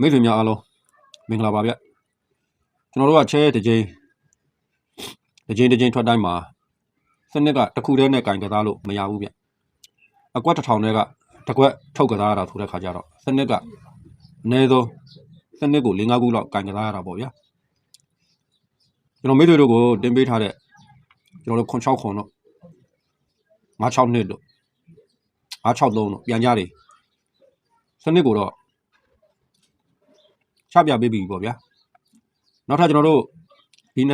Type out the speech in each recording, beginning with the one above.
မိတ်ဆွေများအားလုံးမင်္ဂလာပါဗျကျွန်တော်တို့ကချဲတစ်ကြိမ်တစ်ကြိမ်တစ်ကြိမ်ထွက်တိုင်းမှာစနစ်ကတစ်ခုတည်းနဲ့ကင်ကစားလို့မရဘူးဗျအကွက်တစ်ထောင်တည်းကတစ်ကွက်ထုတ်ကစားရတာဆိုတဲ့ခါကျတော့စနစ်ကအနည်းဆုံးစနစ်ကို၄၅ခုလောက်ကင်ကစားရတာပေါ့ဗျာကျွန်တော်မိတ်ဆွေတို့ကိုတင်ပေးထားတဲ့ကျွန်တော်တို့ခွန်6ခွန်တို့96နှစ်တို့963တို့ပြန်ကြတယ်စနစ်ကိုတော့ ချပြပေးပြီပေါ့ဗျာနောက်ထပ်ကျွန်တော်တို့ဒီ20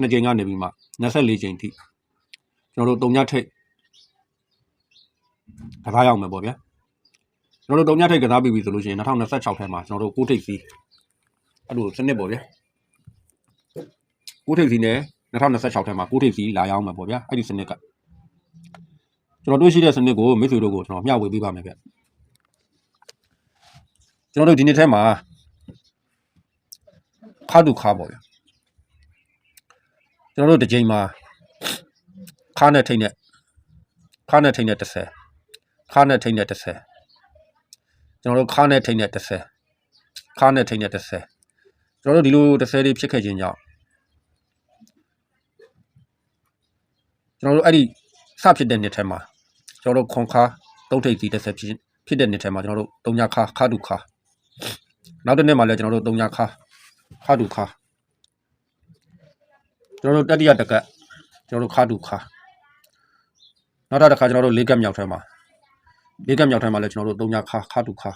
နှစ်ကြိမ်ကနေပြီးမှ24ကြိမ်ထိကျွန်တော်တို့တုံညထိတ်ကစားရအောင်မယ်ပေါ့ဗျာကျွန်တော်တို့တုံညထိတ်ကစားပြီးပြီဆိုလို့ရှိရင်2026ထဲမှာကျွန်တော်တို့ကိုထိတ်စီအဲ့လိုစနစ်ပေါ့ဗျာကိုထိတ်စီနဲ့2026ထဲမှာကိုထိတ်စီလာရအောင်မယ်ပေါ့ဗျာအဲ့ဒီစနစ်ကကျွန်တော်တို့ရှိတဲ့စနစ်ကိုမိတ်ဆွေတို့ကိုကျွန်တော်မျှဝေပေးပါမယ်ဗျ ကျွန်တော်တို့ဒီနေ့ထဲမှာခါတူခါပေါ့ဗျာကျွန်တော်တို့တစ်ချိန်မှာခါနဲ့ထိတ်နဲ့ခါနဲ့ထိတ်နဲ့30ခါနဲ့ထိတ်နဲ့30ကျွန်တော်တို့ခါနဲ့ထိတ်နဲ့30ခါနဲ့ထိတ်နဲ့30ကျွန်တော်တို့ဒီလို30လေးဖြစ်ခဲ့ခြင်းကြောင့်ကျွန်တော်တို့အဲ့ဒီစဖြစ်တဲ့နှစ်ထဲမှာကျွန်တော်တို့ခွန်ခါတုတ်ထိတ်စီ30ဖြစ်ဖြစ်တဲ့နှစ်ထဲမှာကျွန်တော်တို့တုံညာခါခါတူခါ နောက်တစ်နေ့မှလည်းကျွန်တော်တို့၃ညခါခါတူခါကျွန်တော်တို့တတိယတကက်ကျွန်တော်တို့ခါတူခါနောက်တစ်ခါကျွန်တော်တို့လေးကက်မြောက်ထဲမှာလေးကက်မြောက်ထဲမှာလည်းကျွန်တော်တို့၃ညခါခါတူခါ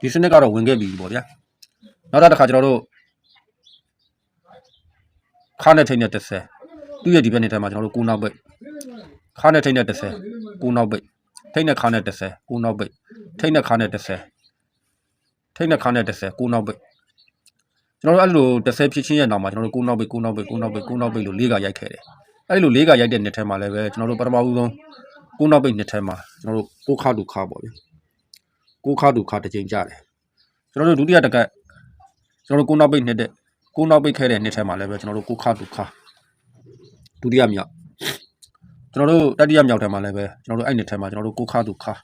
ဒီစနစ်ကတော့ဝင်ခဲ့ပြီပေါ့ဗျာနောက်တစ်ခါကျွန်တော်တို့ခါနဲ့ထိတ်နဲ့30သူ့ရဲ့ဒီဘက်နေ့ထဲမှာကျွန်တော်တို့ကိုနောက်ပိတ်ခါနဲ့ထိတ်နဲ့30ကိုနောက်ပိတ်ထိတ်နဲ့ခါနဲ့30ကိုနောက်ပိတ်ထိတ်နဲ့ခါနဲ့30 ထိတ်နဲ့ခါနဲ့30ကိုနောက်ပိတ်ကျွန်တော်တို့အဲ့လို30ဖြစ်ချင်းရဲ့နောက်မှာကျွန်တော်တို့ကိုနောက်ပိတ်ကိုနောက်ပိတ်ကိုနောက်ပိတ်ကိုနောက်ပိတ်လို့၄ကရိုက်ခဲ့တယ်အဲ့လို၄ကရိုက်တဲ့နှစ်ထဲမှာလည်းပဲကျွန်တော်တို့ပထမဦးဆုံးကိုနောက်ပိတ်နှစ်ထဲမှာကျွန်တော်တို့ကိုခါတူခါပေါ့ဗျကိုခါတူခါတစ်ချိန်ကြတယ်ကျွန်တော်တို့ဒုတိယတကက်ကျွန်တော်တို့ကိုနောက်ပိတ်နှစ်တဲ့ကိုနောက်ပိတ်ခဲ့တဲ့နှစ်ထဲမှာလည်းပဲကျွန်တော်တို့ကိုခါတူခါဒုတိယမြောက်ကျွန်တော်တို့တတိယမြောက်ထဲမှာလည်းပဲကျွန်တော်တို့အဲ့နှစ်ထဲမှာကျွန်တော်တို့ကိုခါတူခါ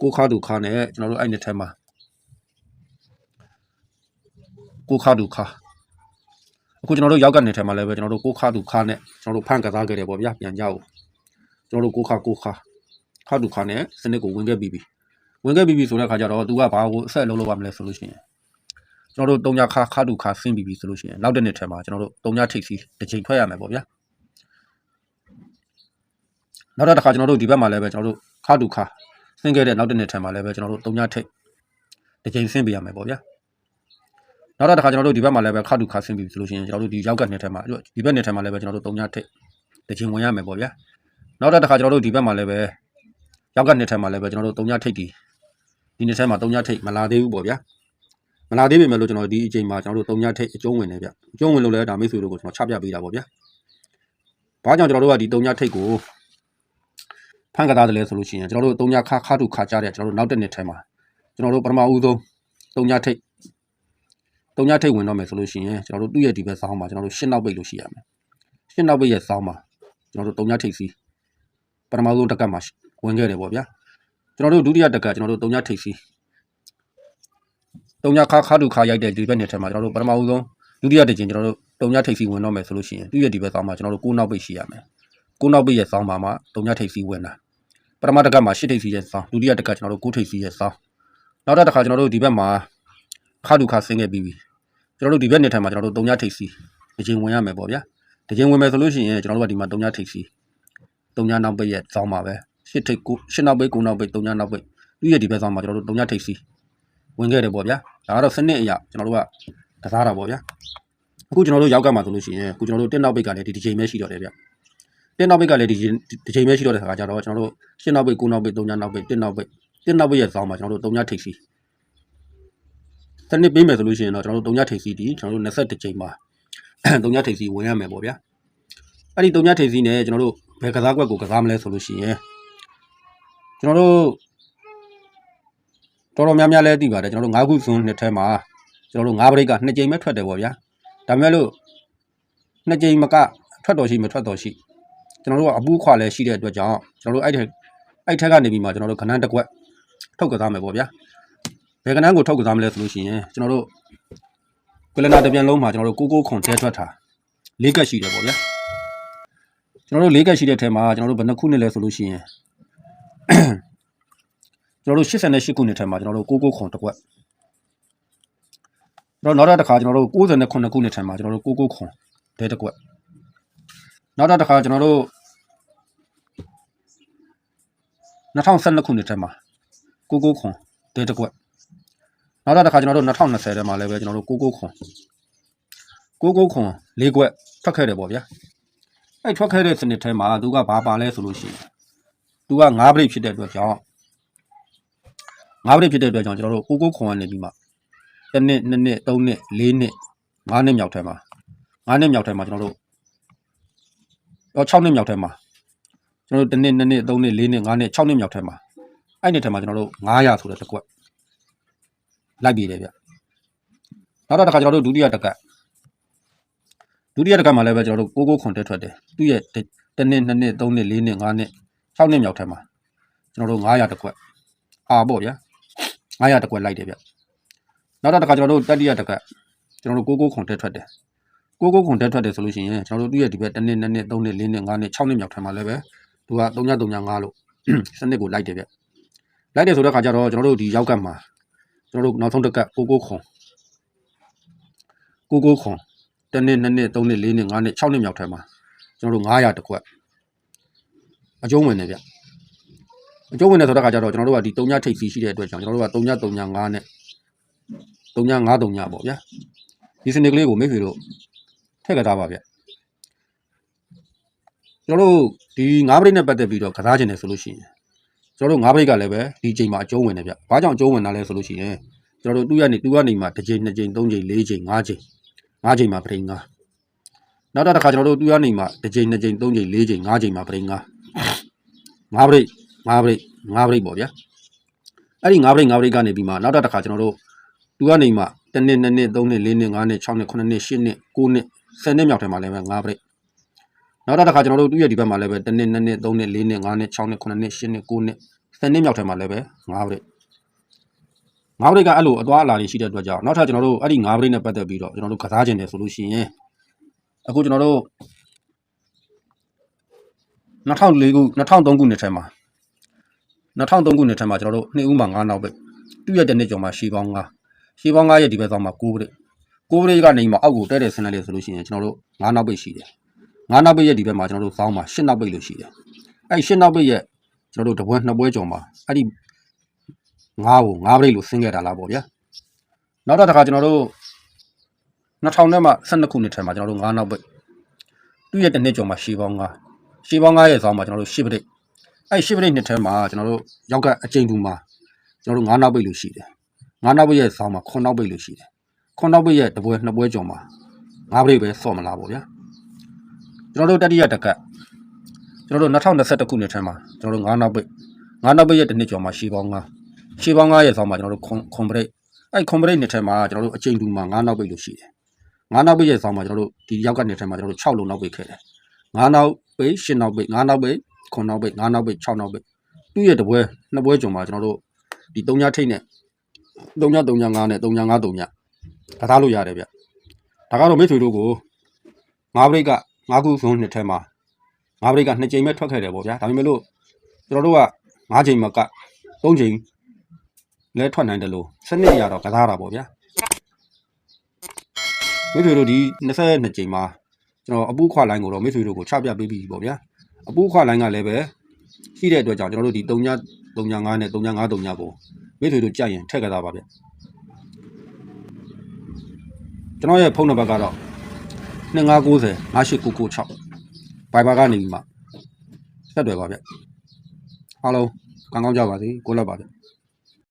ကိုခါတူခါနဲ့ကျွန်တော်တို့အဲ့နှစ်ထဲမှာ ကိုခါဒုခါအခုကျွန်တော်တို့ရောက်ကနေထဲမှာလည်းပဲကျွန်တော်တို့ကိုခါဒုခါနဲ့ကျွန်တော်တို့ဖန်ကစားခဲ့တယ်ပေါ့ဗျာပြန်ကြအောင်ကျွန်တော်တို့ကိုခါကိုခါခါဒုခါနဲ့စနစ်ကိုဝင်ခဲ့ပြီးပြီဝင်ခဲ့ပြီးပြီဆိုတဲ့ခါကျတော့ तू ကဘာကိုအဆက်လုံးလုပ်ရမလဲဆိုလို့ရှိရင်ကျွန်တော်တို့တုံညာခါခါဒုခါဆင်းပြီးပြီဆိုလို့ရှိရင်နောက်တစ်နေ့ထဲမှာကျွန်တော်တို့တုံညာထိပ်စီတစ်ချိန်ထွက်ရမယ်ပေါ့ဗျာနောက်တစ်ခါကျွန်တော်တို့ဒီဘက်မှာလည်းပဲကျွန်တော်တို့ခါဒုခါဆင်းခဲ့တဲ့နောက်တစ်နေ့ထဲမှာလည်းပဲကျွန်တော်တို့တုံညာထိပ်တစ်ချိန်ဆင်းပေးရမယ်ပေါ့ဗျာ နောက်တော့တစ်ခါကျွန်တော်တို့ဒီဘက်မှာလည်းပဲခါတူခါဆင်းပြီဆိုလို့ရှိရင်ကျွန်တော်တို့ဒီရောက်ကနှစ်ထဲမှာဒီဘက်နှစ်ထဲမှာလည်းပဲကျွန်တော်တို့၃ညထိတ်တစ်ချိန်ဝင်ရမယ်ပေါ့ဗျာနောက်တော့တစ်ခါကျွန်တော်တို့ဒီဘက်မှာလည်းပဲရောက်ကနှစ်ထဲမှာလည်းပဲကျွန်တော်တို့၃ညထိတ်ဒီဒီနှစ်ထဲမှာ၃ညထိတ်မလာသေးဘူးပေါ့ဗျာမလာသေးပေမဲ့လို့ကျွန်တော်ဒီအချိန်မှာကျွန်တော်တို့၃ညထိတ်အကျုံးဝင်နေဗျအကျုံးဝင်လို့လည်းဒါမိတ်ဆွေတို့ကိုကျွန်တော်ချပြပေးတာပေါ့ဗျာဘာကြောင့်ကျွန်တော်တို့ကဒီ၃ညထိတ်ကိုဖန်ကစားတယ်လဲဆိုလို့ရှိရင်ကျွန်တော်တို့၃ညခါခါတူခါကြတဲ့ကျွန်တော်တို့နောက်တစ်နှစ်ထဲမှာကျွန်တော်တို့ပထမဦးဆုံး၃ညထိတ် တုံညထိတ်ဝင်တော့မယ်ဆိုလို့ရှိရင်ကျွန်တော်တို့သူ့ရဲ့ဒီဘက်ဆောင်းမှာကျွန်တော်တို့ရှင်းနောက်ပိတ်လို့ရှိရမယ်ရှင်းနောက်ပိတ်ရဲ့ဆောင်းမှာကျွန်တော်တို့တုံညထိတ်စီပထမဆုံးတက်ကတ်မှာဝင်ခဲ့တယ်ပေါ့ဗျာကျွန်တော်တို့ဒုတိယတက်ကတ်ကျွန်တော်တို့တုံညထိတ်စီတုံညခါခါတူခါရိုက်တဲ့ဒီဘက်နှစ်ထဲမှာကျွန်တော်တို့ပထမဆုံးဒုတိယတစ်ချိန်ကျွန်တော်တို့တုံညထိတ်စီဝင်တော့မယ်ဆိုလို့ရှိရင်သူ့ရဲ့ဒီဘက်ဆောင်းမှာကျွန်တော်တို့ကိုးနောက်ပိတ်ရှိရမယ်ကိုးနောက်ပိတ်ရဲ့ဆောင်းမှာမှတုံညထိတ်စီဝင်တာပထမတက်ကတ်မှာရှစ်ထိတ်စီရဲ့ဆောင်းဒုတိယတက်ကတ်ကျွန်တော်တို့ကိုးထိတ်စီရဲ့ဆောင်းနောက်တစ်ခါကျွန်တော်တို့ဒီဘက်မှာ ခါတူခါဆင်းခဲ့ပြီးပြီကျွန်တော်တို့ဒီဘက်နှစ်ထိုင်မှာကျွန်တော်တို့၃ညထိပ်စီတစ်ချိန်ဝင်ရမယ်ပေါ့ဗျာတစ်ချိန်ဝင်မယ်ဆိုလို့ရှိရင်ကျွန်တော်တို့ကဒီမှာ၃ညထိပ်စီ၃ညနောက်ပိတ်ရဲ့စောင်းပါပဲရှစ်ထိပ်ကိုရှစ်နောက်ပိတ်ကိုနောက်ပိတ်၃ညနောက်ပိတ်သူ့ရဲ့ဒီဘက်စောင်းမှာကျွန်တော်တို့၃ညထိပ်စီဝင်ခဲ့တယ်ပေါ့ဗျာဒါကတော့စနစ်အရကျွန်တော်တို့ကကစားတာပေါ့ဗျာအခုကျွန်တော်တို့ရောက်ကမှာဆိုလို့ရှိရင်အခုကျွန်တော်တို့တက်နောက်ပိတ်ကလည်းဒီတစ်ချိန်ပဲရှိတော့တယ်ဗျတက်နောက်ပိတ်ကလည်းဒီတစ်ချိန်ပဲရှိတော့တဲ့ခါကျတော့ကျွန်တော်တို့ရှစ်နောက်ပိတ်ကိုနောက်ပိတ်၃ညနောက်ပိတ်တက်နောက်ပိတ်တက်နောက်ပိတ်ရဲ့စောင်းမှာကျွန်တော်တို့၃ညထိပ်စီ စနစ်ပေးမယ်ဆိုလို့ရှိရင်တော့ကျွန်တော်တို့3ညထိပ်စီတီကျွန်တော်တို့21ချိန်မှာ3ညထိပ်စီဝင်ရမယ်ပေါ့ဗျာအဲ့ဒီ3ညထိပ်စီနဲ့ကျွန်တော်တို့ဘယ်ကစားကွက်ကိုကစားမလဲဆိုလို့ရှိရင်ကျွန်တော်တို့တော်တော်များများလဲသိပါတယ်ကျွန်တော်တို့9ခုစွန်းနှစ်ထဲမှာကျွန်တော်တို့9ဘရိတ်က2ချိန်ပဲထွက်တယ်ပေါ့ဗျာဒါပေမဲ့လို့2ချိန်မကထွက်တော်ရှိမထွက်တော်ရှိကျွန်တော်တို့ကအပူးခွာလဲရှိတဲ့အတွက်ကြောင့်ကျွန်တော်တို့အဲ့ဒီအဲ့ထက်ကနေပြီးမှကျွန်တော်တို့ခဏတစ်ကွက်ထုတ်ကစားမယ်ပေါ့ဗျာ ဘယ်ကနန်းကိုထုတ်ကစားမလဲဆိုလို့ရှိရင်ကျွန်တော်တို့ကလနာတစ်ပြန်လုံးမှာကျွန်တော်တို့ကိုကိုခွန်တဲထွက်တာ၄ကက်ရှိတယ်ပေါ့ဗျာကျွန်တော်တို့၄ကက်ရှိတဲ့ထဲမှာကျွန်တော်တို့ဘယ်နှခုနှစ်လဲဆိုလို့ရှိရင်ကျွန်တော်တို့88ခုနှစ်ထဲမှာကျွန်တော်တို့ကိုကိုခွန်တစ်ကွက်ကျွန်တော်နောက်တစ်ခါကျွန်တော်တို့69ခုနှစ်ထဲမှာကျွန်တော်တို့ကိုကိုခွန်တဲတစ်ကွက်နောက်တစ်ခါကျွန်တော်တို့2012ခုနှစ်ထဲမှာကိုကိုခွန်တဲတစ်ကွက် နောက်တစ်ခါကျွန်တော်တို့2020ထဲမှာလည်းပဲကျွန်တော်တို့ကိုကိုခွန်ကိုကိုခွန်၄ကွက်ထွက်ခဲ့တယ်ပေါ့ဗျာအဲ့ထွက်ခဲ့တဲ့စနစ်ထဲမှာသူကဘာပါလဲဆိုလို့ရှိရင်သူက9ပရိတ်ဖြစ်တဲ့အတွက်ကြောင့်9ပရိတ်ဖြစ်တဲ့အတွက်ကြောင့်ကျွန်တော်တို့ကိုကိုခွန်ကနေပြီးမှတစ်နှစ်နှစ်နှစ်သုံးနှစ်လေးနှစ်၅နှစ်မြောက်ထဲမှာ၅နှစ်မြောက်ထဲမှာကျွန်တော်တို့တော့6နှစ်မြောက်ထဲမှာကျွန်တော်တို့တစ်နှစ်နှစ်နှစ်သုံးနှစ်လေးနှစ်၅နှစ်6နှစ်မြောက်ထဲမှာအဲ့နှစ်ထဲမှာကျွန်တော်တို့900ဆိုတဲ့တစ်ကွက် လိုက်ပြီးတယ်ဗျနောက်တော့တစ်ခါကျွန်တော်တို့ဒုတိယတစ်ကက်ဒုတိယတစ်ကက်မှာလည်းပဲကျွန်တော်တို့ကိုကိုခွန်တက်ထွက်တယ်သူ့ရဲ့တစ်နှစ်နှစ်နှစ်သုံးနှစ်လေးနှစ်၅နှစ်6နှစ်မြောက်ထဲမှာကျွန်တော်တို့900တစ်ကွက်အာပေါ့ဗျာ900တစ်ကွက်လိုက်တယ်ဗျနောက်တော့တစ်ခါကျွန်တော်တို့တတိယတစ်ကက်ကျွန်တော်တို့ကိုကိုခွန်တက်ထွက်တယ်ကိုကိုခွန်တက်ထွက်တယ်ဆိုလို့ရှိရင်ကျွန်တော်တို့သူ့ရဲ့ဒီဘက်တစ်နှစ်နှစ်နှစ်သုံးနှစ်လေးနှစ်၅နှစ်6နှစ်မြောက်ထဲမှာလည်းပဲသူက3935လို့စနစ်ကိုလိုက်တယ်ဗျလိုက်တယ်ဆိုတဲ့ခါကျတော့ကျွန်တော်တို့ဒီရောက်ကတ်မှာ ကျွန်တော်တို့နောက်ဆုံးတစ်ကက်ကိုကိုခွန်ကိုကိုခွန်တစ်နှစ်နှစ်နှစ်သုံးနှစ်လေးနှစ်၅နှစ်6နှစ်မြောက်ထဲမှာကျွန်တော်တို့900တစ်ခွက်အကျုံးဝင်တယ်ဗျအကျုံးဝင်တယ်ဆိုတဲ့ခါကျတော့ကျွန်တော်တို့ကဒီ3ညထိပ်စီရှိတဲ့အတွက်ကြောင့်ကျွန်တော်တို့က3ည3ည5နဲ့3ည5 3ညပေါ့ဗျာဒီစနစ်ကလေးကိုမိတ်ဆွေတို့ထည့်ကြတာပါဗျကျွန်တော်တို့ဒီ9ပရိတ်နဲ့ပတ်သက်ပြီးတော့ကစားခြင်းတယ်ဆိုလို့ရှိရင် ကျွန်တော်တို့9ပရိတ်ကလည်းပဲဒီချိန်မှာအကျုံးဝင်တယ်ဗျဘာကြောင့်အကျုံးဝင်တာလဲဆိုလို့ရှိရင်ကျွန်တော်တို့သူ့ရနေသူကနေမှတစ်ချိန်နှစ်ချိန်သုံးချိန်လေးချိန်ငါးချိန်ငါးချိန်မှာပရိတ်ငါးနောက်တော့တစ်ခါကျွန်တော်တို့သူ့ရနေမှတစ်ချိန်နှစ်ချိန်သုံးချိန်လေးချိန်ငါးချိန်မှာပရိတ်ငါးငါးပရိတ်ငါးပရိတ်ငါးပရိတ်ပေါ့ဗျာအဲ့ဒီငါးပရိတ်ငါးပရိတ်ကနေပြီးမှနောက်တော့တစ်ခါကျွန်တော်တို့သူကနေမှတစ်နှစ်နှစ်နှစ်သုံးနှစ်လေးနှစ်ငါးနှစ်6နှစ်9နှစ်10နှစ်9နှစ်10နှစ်မြောက်ထဲမှာလည်းပဲငါးပရိတ် နောက်တော့တစ်ခါကျွန်တော်တို့သူ့ရဲ့ဒီဘက်မှာလည်းပဲတစ်နှစ်နှစ်နှစ်သုံးနှစ်လေးနှစ်ငါးနှစ်6နှစ်9နှစ်10နှစ်9နှစ်10နှစ်မြောက်ထဲမှာလည်းပဲငါးပရိတ်ငါးပရိတ်ကအဲ့လိုအသွားအလာတွေရှိတဲ့အတွက်ကြောင့်နောက်ထပ်ကျွန်တော်တို့အဲ့ဒီငါးပရိတ်နဲ့ပတ်သက်ပြီးတော့ကျွန်တော်တို့ကစားခြင်းတယ်ဆိုလို့ရှိရင်အခုကျွန်တော်တို့2004ခု2003ခုနှစ်ထဲမှာ2003ခုနှစ်ထဲမှာကျွန်တော်တို့နှစ်ဦးမှာ9နောက်ပဲသူ့ရဲ့တစ်နှစ်ကျော်မှာရှီပေါင်း9ရှီပေါင်း9ရဲ့ဒီဘက်ဆောင်မှာ9ပရိတ်9ပရိတ်ကနေမှအောက်ကိုတဲတဲ့ဆင်းလိုက်လေဆိုလို့ရှိရင်ကျွန်တော်တို့9နောက်ပဲရှိတယ် 9နောက်ပဲရဲ့ဒီဘက်မှာကျွန်တော်တို့စောင်းမှာ10နောက်ပဲလို့ရှိတယ်အဲ့10နောက်ပဲရဲ့ကျွန်တော်တို့တပွဲနှစ်ပွဲကျော်မှာအဲ့ဒီ9ကို9ပရိတ်လို့ဆင်းခဲ့တာလားပေါ့ဗျာနောက်တော့တစ်ခါကျွန်တော်တို့2000နဲ့မှ12ခုနှစ်ထဲမှာကျွန်တော်တို့9နောက်ပဲသူ့ရဲ့တစ်နှစ်ကျော်မှာရှီပေါင်း9ရှီပေါင်း9ရဲ့စောင်းမှာကျွန်တော်တို့10ပရိတ်အဲ့10ပရိတ်နှစ်ထဲမှာကျွန်တော်တို့ရောက်ကအကျိန်တူမှာကျွန်တော်တို့9နောက်ပဲလို့ရှိတယ်9နောက်ပဲရဲ့စောင်းမှာ9နောက်ပဲလို့ရှိတယ်9နောက်ပဲရဲ့တပွဲနှစ်ပွဲကျော်မှာ9ပရိတ်ပဲစော့မလားပေါ့ဗျာ ကျွန်တော်တို့တတိယတက်ကတ်ကျွန်တော်တို့2021ခုနှစ်ထဲမှာကျွန်တော်တို့9နောက်ပိတ်9နောက်ပိတ်ရဲ့တစ်နှစ်ကျော်မှာရှေးပေါင်း9ရှေးပေါင်း9ရဲ့ဆောင်းမှာကျွန်တော်တို့ခွန်ခွန်ပရိတ်အဲ့ခွန်ပရိတ်နှစ်ထဲမှာကျွန်တော်တို့အချိန်တူမှာ9နောက်ပိတ်လို့ရှိတယ်9နောက်ပိတ်ရဲ့ဆောင်းမှာကျွန်တော်တို့ဒီရောက်ကနှစ်ထဲမှာကျွန်တော်တို့6လုံးနောက်ပိတ်ခဲ့တယ်9နောက်ပိတ်10နောက်ပိတ်9နောက်ပိတ်ခွန်နောက်ပိတ်9နောက်ပိတ်6နောက်ပိတ်သူ့ရဲ့တပွဲနှစ်ပွဲကျော်မှာကျွန်တော်တို့ဒီ3ညထိတ်နဲ့3ည3ည5နဲ့3ည5 3ညကစားလို့ရတယ်ဗျဒါကတော့မိတ်ဆွေတို့ကို9ပရိတ်က 9ခုစုံနှစ်ထဲမှာငါးပရိတ်က2ချိန်ပဲထွက်ခဲ့တယ်ပေါ့ဗျာဒါပေမဲ့လို့ကျွန်တော်တို့က9ချိန်မက3ချိန်လဲထွက်နိုင်တယ်လို့စနစ်ရတော့ကစားတာပေါ့ဗျာမိတ်ဆွေတို့ဒီ22ချိန်မှာကျွန်တော်အပူခွာလိုင်းကိုတော့မိတ်ဆွေတို့ကိုချပြပေးပြီးပေါ့ဗျာအပူခွာလိုင်းကလည်းပဲရှိတဲ့အတွက်ကြောင့်ကျွန်တော်တို့ဒီ3ည3ည5နဲ့3ည5 3ညကိုမိတ်ဆွေတို့ကြိုက်ရင်ထည့်ကစားပါဗျကျွန်တော်ရဲ့ဖုန်းနံပါတ်ကတော့ 2990 5896 Viber ကနေပြီးမှဆက်သွယ်ပါဗျအားလုံးကောင်းကောင်းကြပါစေကိုလက်ပါဗျ